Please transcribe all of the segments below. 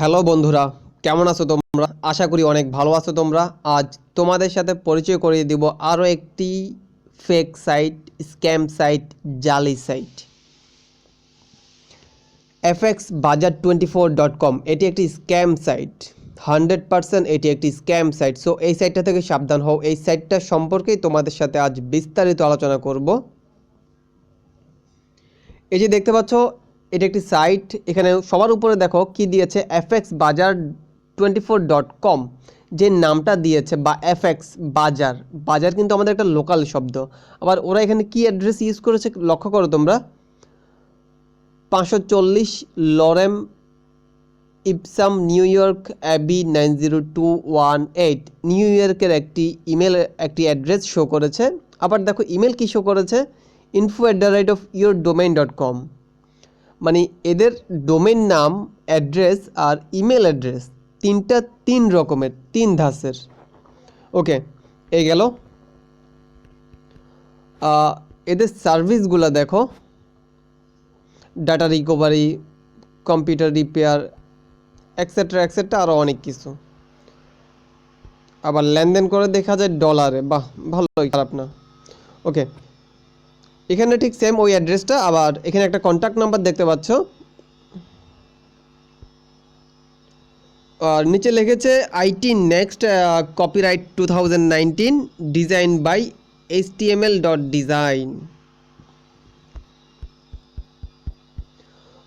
Hello বন্ধুরা, কেমন আছো তোমরা? আশা করি অনেক ভালো আছো তোমরা। আজ তোমাদের সাথে পরিচয় করিয়ে দিব আরও একটি ফেক সাইট স্ক্যাম সাইট জালি site FX Bazar twenty four dot com এটি একটি স্ক্যাম সাইট হান্ড্রেড পার্সেন্ট এটি একটি স্ক্যাম সাইট সো এই সাইটটা থেকে সাবধান হও। এই সাইটটা সম্পর্কেই তোমাদের সাথে আজ বিস্তারিত আলোচনা করব। এই যে দেখতে পাচ্ছ এটা একটি সাইট। এখানে সবার উপরে দেখো কি দিয়েছে? এফএক্স বাজার টোয়েন্টি ফোর ডট কম যে নামটা দিয়েছে বা এফএক্স বাজার বাজার কিন্তু আমাদের একটা লোকাল শব্দ। আবার ওরা এখানে কি অ্যাড্রেস ইউজ করেছে লক্ষ্য করো তোমরা? পাঁচশো চল্লিশ lorem ipsum, new york AB nine zero two one eight. New ইয়র্কের একটি ইমেল একটি অ্যাড্রেস শো করেছে। আবার দেখো ইমেল কী শো করেছে? Info at the right of your domain dot com মানে এদের ডোমেন নাম অ্যাড্রেস আর ইমেল অ্যাড্রেস তিনটা তিন রকমের, তিন ধাঁচের। ওকে এই গেল। এদের সার্ভিসগুলো দেখো। Data recovery computer repair etcetera etcetera আরও অনেক কিছু। আবার লেনদেন করে দেখা যায় ডলারে বাহ, ভালোই, খারাপ না। ওকে এখানে ঠিক সেম ওই অ্যাড্রেসটা আবার এখানে একটা কন্ট্যাক্ট নাম্বার দেখতে পাচ্ছ। আর নিচে লিখেছে IT next copyright two thousand design by H T dot design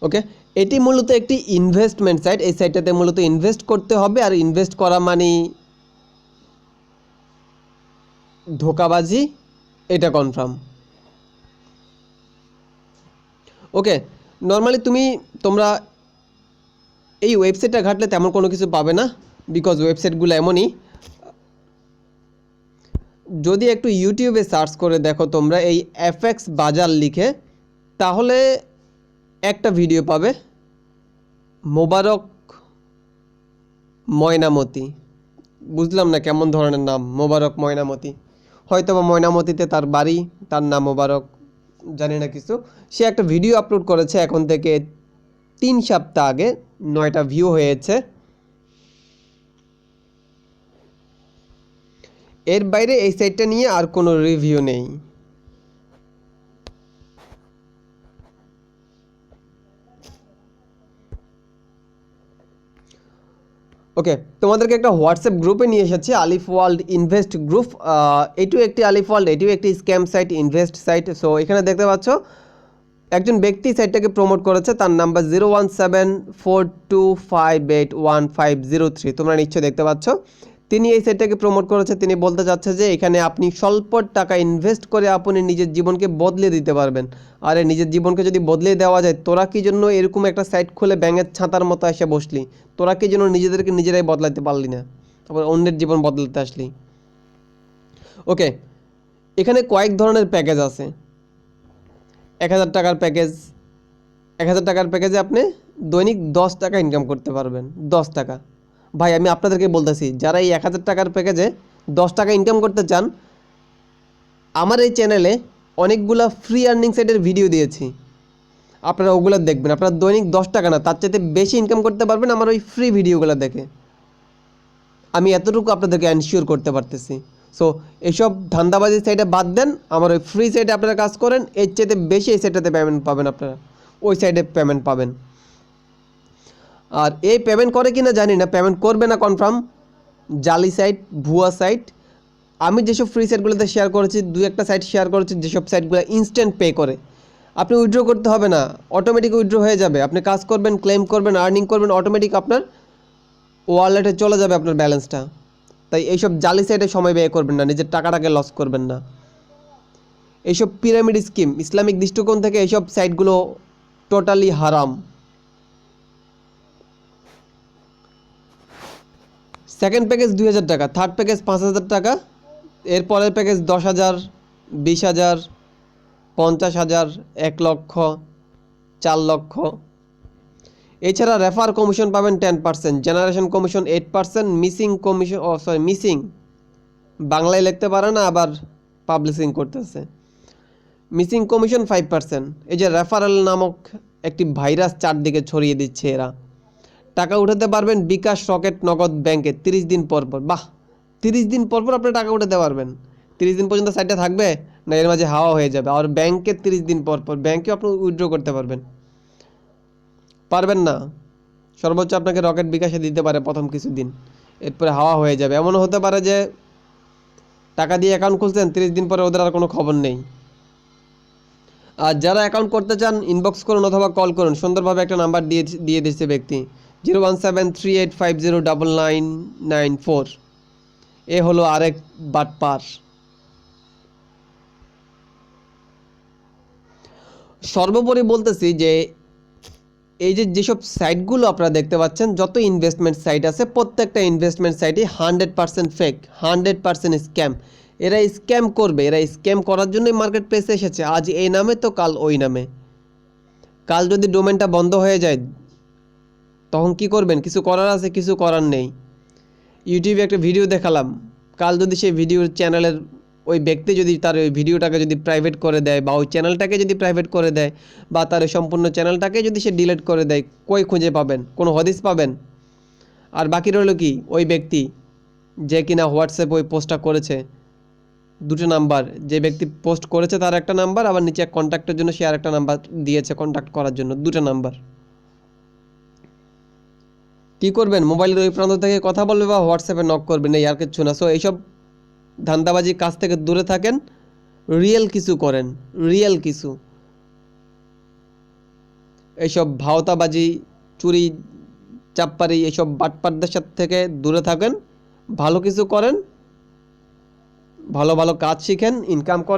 okay এটি মূলত একটি ইনভেস্টমেন্ট সাইট এই সাইটটাতে মূলত ইনভেস্ট করতে হবে, আর ইনভেস্ট করা মানে ধোকাবাজি, এটা কনফার্ম ওকে নর্মালি তুমি তোমরা এই ওয়েবসাইটটা ঘাটলে তেমন কোনো কিছু পাবে না বিকজ ওয়েবসাইটগুলো এমনই। যদি একটু ইউটিউবে সার্চ করে দেখো তোমরা এই এফএক্স বাজার লিখে, তাহলে একটা ভিডিও পাবে, মোবারক ময়নামতি। বুঝলাম না কেমন ধরনের নাম, মোবারক ময়নামতি। হয়তো বা ময়নামতিতে তার বাড়ি, তার নাম মোবারক। জানি না কিছু। সে একটা ভিডিও আপলোড করেছে এখন থেকে তিন সপ্তাহ আগে, নয়টা ভিউ হয়েছে। এর বাইরে এই সাইটটা নিয়ে আর কোনো রিভিউ নেই। ওকে তোমাদেরকে একটা হোয়াটসঅ্যাপ গ্রুপে নিয়ে এসেছি আলিফ ওয়ার্ল্ড ইনভেস্ট গ্রুপ এটিও একটি আলিফ ওয়ার্ল্ড এটিও একটি scam site invest site so এখানে দেখতে পাচ্ছ, একজন ব্যক্তি সাইটটাকে প্রমোট করেছে, তার number zero one seven four two five eight one five zero three তোমরা নিশ্চয়ই দেখতে পাচ্ছ। তিনি এই সাইটটাকে প্রমোট করেছে তিনি বলতে চাচ্ছে যে, এখানে আপনি স্বল্প টাকা ইনভেস্ট করে আপনি নিজের জীবনকে বদলে দিতে পারবেন। আরে, নিজের জীবনকে যদি বদলে দেওয়া যায়, তোরা কি জন্য এরকম একটা সাইট খুলে ব্যাঙের ছাতার মতো এসে বসলি? তোরা কি জন্য নিজেদেরকে নিজেরাই বদলাতে পারলি না? তারপর অন্যের জীবন বদলাতে আসলি। ওকে এখানে কয়েক ধরনের প্যাকেজ আছে। এক হাজার টাকার প্যাকেজ এক হাজার টাকার প্যাকেজে আপনি দৈনিক দশ টাকা ইনকাম করতে পারবেন। দশ টাকা। ভাই, আমি আপনাদেরকে বলতেছি, যারা এই এক হাজার টাকার প্যাকেজে দশ টাকা ইনকাম করতে চান, আমার এই চ্যানেলে অনেকগুলো ফ্রি আর্নিং সাইটের ভিডিও দিয়েছি। আপনারা ওগুলো দেখবেন। আপনারা দৈনিক দশ টাকা না, তার চাইতে বেশি ইনকাম করতে পারবেন আমার ওই ফ্রি ভিডিওগুলো দেখে। আমি এতটুকু আপনাদেরকে অ্যানশিওর করতে পারতেছি। সো এইসব ধান্দাবাজি সাইডে বাদ দেন, আমার ওই ফ্রি সাইডে আপনারা কাজ করেন, এর চাইতে বেশি এই সাইডটাতে পেমেন্ট পাবেন আপনারা। ওই সাইডে পেমেন্ট পাবেন। আর এই পেমেন্ট করে কি না জানি না পেমেন্ট করবে না কনফার্ম জালি সাইট ভুয়া সাইট আমি যেসব ফ্রি সাইটগুলোতে শেয়ার করেছি, দু একটা সাইট শেয়ার করেছি, যেসব সাইটগুলো ইনস্ট্যান্ট পে করে। আপনি উইথড্র করতে হবে না অটোমেটিক উইথড্র হয়ে যাবে। আপনি কাজ করবেন ক্লেম করবেন আর্নিং করবেন অটোমেটিক আপনার ওয়ালেটে চলে যাবে আপনার ব্যালেন্সটা তাই এইসব জালি সাইটে সময় ব্যয় করবেন না, নিজের টাকাটাকে লস করবেন না। এইসব পিরামিড স্কিম ইসলামিক দৃষ্টিকোণ থেকে এইসব সাইটগুলো টোটালি হারাম। সেকেন্ড প্যাকেজ দুই হাজার টাকা থার্ড প্যাকেজ পাঁচ হাজার টাকা, এরপরের প্যাকেজ দশ হাজার, বিশ হাজার, পঞ্চাশ হাজার, এক লক্ষ, চার লক্ষ। এছাড়া রেফার কমিশন পাবেন ten percent generation commission eight percent missing commission ও সরি মিসিং বাংলায় লিখতে পারে না, আবার পাবলিশিং করতেছে। মিসিং কমিশন ফাইভ পার্সেন্ট এই যে রেফারেল নামক একটি ভাইরাস চারদিকে ছড়িয়ে দিচ্ছে এরা। টাকা উঠাতে পারবেন বিকাশ রকেট নগদ ব্যাংকে তিরিশ দিন পর পর। বাহ, তিরিশ দিন পর পর আপনি টাকা উঠাতে পারবেন। তিরিশ দিন পর্যন্ত সাইডটা থাকবে, না এর মাঝে হাওয়া হয়ে যাবে। আর ব্যাংকে তিরিশ দিন পর পর ব্যাংকে আপনি উইথড্র করতে পারবেন। পারবেন না। সর্বোচ্চ আপনাকে রকেট বিকাশে দিতে পারে প্রথম কিছুদিন। এরপরে হাওয়া হয়ে যাবে। এমনও হতে পারে যে টাকা দিয়ে অ্যাকাউন্ট খুলছেন, তিরিশ দিন পরে ওদের আর কোনো খবর নেই। আর যারা অ্যাকাউন্ট করতে চান ইনবক্স করুন অথবা কল করুন। সুন্দরভাবে একটা নাম্বার দিয়ে দিয়ে দিচ্ছে ব্যক্তি। Zero one seven three eight five zero double nine nine four. এ হলো আরেক বাটপার সর্বোপরি বলতেছি যে, এই যে যেসব সাইটগুলো আপনারা দেখতে পাচ্ছেন, যত ইনভেস্টমেন্ট সাইট আছে, প্রত্যেকটা investment সাইটই hundred percent fake hundred percent scam এরা স্ক্যাম করবে, এরা স্ক্যাম করার জন্যই মার্কেট প্লেসে এসেছে। আজ এই নামে তো কাল ওই নামে। কাল যদি ডোমেনটা বন্ধ হয়ে যায় তখন কি করবেন? কিছু করার আছে, কিছু করার নেই। ইউটিউবে একটা ভিডিও দেখালাম। কাল যদি সেই ভিডিওর চ্যানেলের ওই ব্যক্তি যদি তার ওই ভিডিওটাকে যদি প্রাইভেট করে দেয় বা ওই চ্যানেলটাকে যদি প্রাইভেট করে দেয় বা তার সম্পূর্ণ চ্যানেলটাকে যদি সে ডিলিট করে দেয়, কই খুঁজে পাবেন? কোনো হদিস পাবেন? আর বাকি রইল কি? ওই ব্যক্তি যে কিনা হোয়াটসঅ্যাপ ওই পোস্টটা করেছে। দুটো নাম্বার যে ব্যক্তি পোস্ট করেছে তার একটা নাম্বার আবার নিচে কন্ট্যাক্টের জন্য সে আর একটা নাম্বার দিয়েছে কন্ট্যাক্ট করার জন্য। দুটো নাম্বার কি করবেন? মোবাইলের ওই প্রান্ত থেকে কথা বলবে বা হোয়াটসঅ্যাপে নক করবেন এই আর কিচ্ছু না। সো এইসব ধান্দাবাজির কাছ থেকে দূরে থাকেন। রিয়েল কিছু করেন। রিয়েল কিছু। এইসব ভাওতাবাজি, চুরি চাপ্পারি এইসব বাটপাটদের সাথে থেকে দূরে থাকেন। ভালো কিছু করেন। ভালো ভালো কাজ শিখেন। ইনকাম করেন।